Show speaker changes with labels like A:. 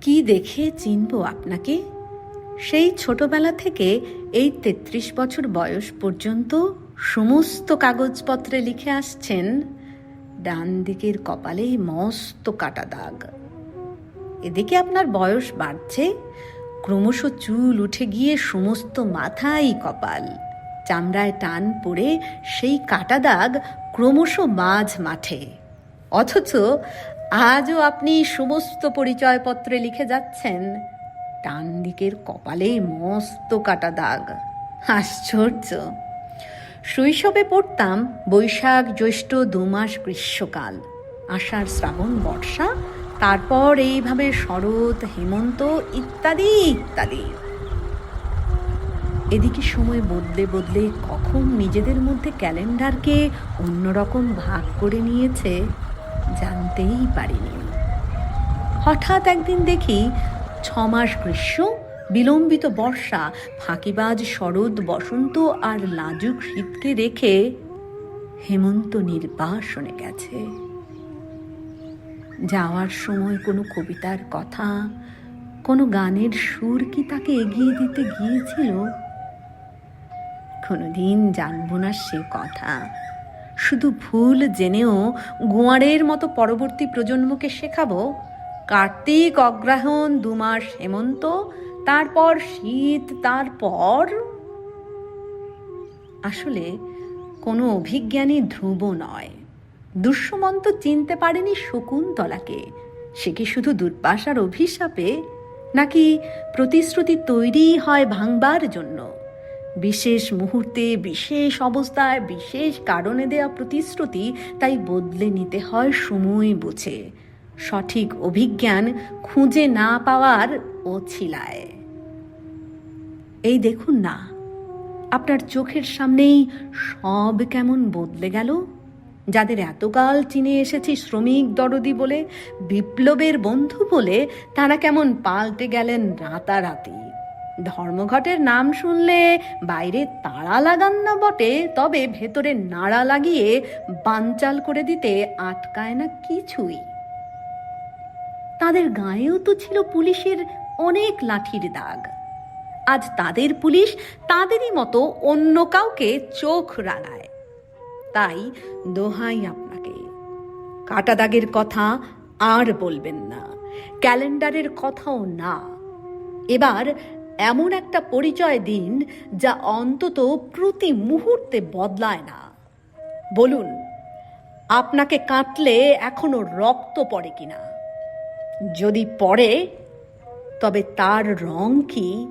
A: কি দেখে চিনব আপনাকে? সেই ছোটবেলা থেকে এই তেত্রিশ বছর বয়স পর্যন্ত সমস্ত কাগজপত্রে লিখে আসছেন, ডান দিকের কপালে মস্ত কাটা দাগ। এদিকে আপনার বয়স বাড়ছে, ক্রমশ চুল উঠে গিয়ে সমস্ত মাথাই কপাল। চামড়ায় টান পড়ে সেই কাটা দাগ ক্রমশ মাঝ মাঠে। অথচ আজও আপনি সমস্ত পরিচয়পত্রে লিখে যাচ্ছেন, ডান দিকের কপালে মস্ত কাটা দাগ। আশ্চর্য। শৈশবে পড়তাম বৈশাখ জ্যৈষ্ঠ দুমাস গ্রীষ্মকাল, আষাঢ় শ্রাবণ বর্ষা, তারপর এইভাবে শরৎ, হেমন্ত ইত্যাদি ইত্যাদি। এদিকে সময় বদলে বদলে কখন নিজেদের মধ্যে ক্যালেন্ডারকে অন্যরকম ভাগ করে নিয়েছে জানতেই পারিনি। হঠাৎ একদিন দেখি ছমাস গ্রীষ্ম, বিলম্বিত বর্ষা, ফাঁকিবাজ শরৎ, বসন্ত আর লাজুক শীতকে রেখে হেমন্ত নির্বাসনে গেছে। যাওয়ার সময় কোনো কবিতার কথা, কোনো গানের সুর কি তাকে এগিয়ে দিতে গিয়েছিল? কোনোদিন জানব না সে কথা। শুধু ভুল জেনেও গোয়ারের মতো পরবর্তী প্রজন্মকে শেখাবো, কার্তিক অগ্রহায়ণ দুমাস হেমন্ত, তারপর শীত, তারপর আসলে কোনো অভিজ্ঞানী ধ্রুব নয়। দুষ্যমন্ত চিনতে পারেনি শকুন্তলাকে। সে কি শুধু দুর্বাসার অভিশাপে, নাকি প্রতিশ্রুতি তৈরি হয় ভাঙবার জন্য? বিশেষ মুহূর্তে, বিশেষ অবস্থায়, বিশেষ কারণে দেওয়া প্রতিশ্রুতি তাই বদলে নিতে হয় সময় বুঝে। সঠিক অভিজ্ঞান খুঁজে না পাওয়ার ও ছিলায় এই দেখুন না, আপনার চোখের সামনেই সব কেমন বদলে গেল? যাদের এতকাল চিনে এসেছি শ্রমিক দরদি বলে, বিপ্লবের বন্ধু বলে, তারা কেমন পাল্টে গেলেন রাতারাতি। ধর্মঘটের নাম শুনলে বাইরে তাড়া লাগান না বটে, তবে ভেতরে নাড়া লাগিয়ে বানচাল করে দিতে আটকায় না কিছুই। তাদের গায়েও তো ছিল পুলিশের অনেক লাঠির দাগ। আজ তাদের পুলিশ তাদেরই মতো অন্য কাউকে চোখ রাঙায়। তাই দোহাই আপনাকে। কাটা দাগের কথা আর বলবেন না। ক্যালেন্ডারের কথাও না। এবার এমন একটা পরিচয় দিন যা অন্তত প্রতি মুহূর্তে বদলায় না। বলুন, আপনাকে কাটলে এখনও রক্ত পড়ে কিনা? যদি পড়ে, তবে তার রং কি?